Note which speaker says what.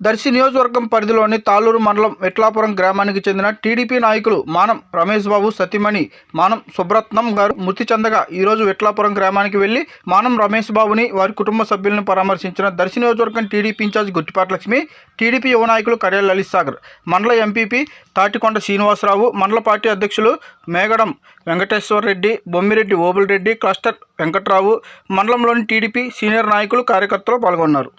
Speaker 1: దర్శి నియోజకవర్గం పరిధిలోని తాళూరు మండలం వెట్లాపురం గ్రామానికి చెందిన టీడీపీ నాయకులు మానం రమేష్ బాబు సతీమణి మానం సుబ్రత్నం గారు మృతి చెందగా ఈరోజు వెట్లాపురం గ్రామానికి వెళ్ళి మానం రమేష్ బాబుని వారి కుటుంబ సభ్యులను పరామర్శించిన దర్శి నియోజకవర్గం TDP in-charge Guttipati Lakshmi TDP యువ నాయకులు కడియాల లలిత్ సాగర్ మండల ఎంపీపీ తాటికొండ శ్రీనివాసరావు మండల పార్టీ అధ్యక్షులు మేగడం వెంకటేశ్వర రెడ్డి బొమ్మిరెడ్డి ఓబుల్ రెడ్డి క్లస్టర్ వెంకట్రావు మండలంలోని టీడీపీ సీనియర్ నాయకులు కార్యకర్తలు పాల్గొన్నారు.